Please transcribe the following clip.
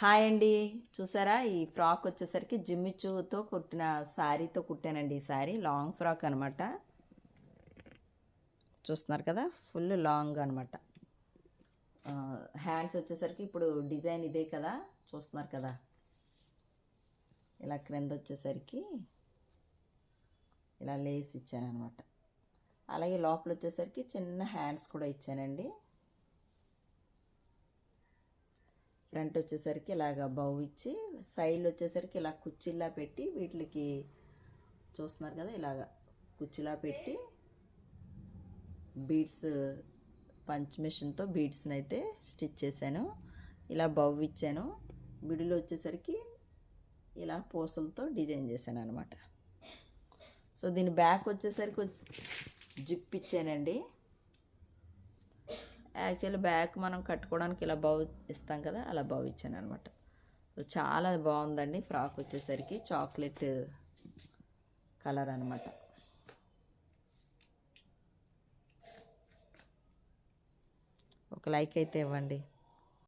Hi అండి. చూసారా? ఈ ఫ్రాక్ వచ్చేసరికి జిమ్మిచ్చుతో కుట్టిన శారీతో కుట్టానండి ఈ శారీ లాంగ్ ఫ్రాక్ అనమాట చూస్తున్నారు కదా? ఫుల్ లాంగ్ అనమాట హ్యాండ్స్ వచ్చేసరికి ఇప్పుడు డిజైన్ ఇదే కదా? చూస్తున్నారు కదా? ఇలా క్రింద వచ్చేసరికి ఇలా లేస్ ఇచ్చాను అనమాట అలాగే లోపల వచ్చేసరికి చిన్న హ్యాండ్స్ కూడా ఇచ్చానండి. ఫ్రంట్ వచ్చేసరికి ఇలాగ బౌ ఇచ్చి సైడ్ వచ్చేసరికి ఇలా కుర్చీలా పెట్టి వీటికి చూస్తున్నారు కదా ఇలాగ కుర్చీలా పెట్టి బీడ్స్ పంచ్ మిషన్తో బీడ్స్ని అయితే స్టిచ్ చేశాను. ఇలా బౌ ఇచ్చాను. బిడిలో వచ్చేసరికి ఇలా పూసలతో డిజైన్ చేశాను అనమాట సో దీని బ్యాక్ వచ్చేసరికి జిప్ ఇచ్చానండి. యాక్చువల్లీ బ్యాక్ మనం కట్టుకోవడానికి ఇలా బౌ ఇస్తాం కదా అలా బౌ ఇచ్చాను అనమాట చాలా బాగుందండి ఫ్రాక్ వచ్చేసరికి చాక్లెట్ కలర్ అనమాట ఒక లైక్ అయితే ఇవ్వండి.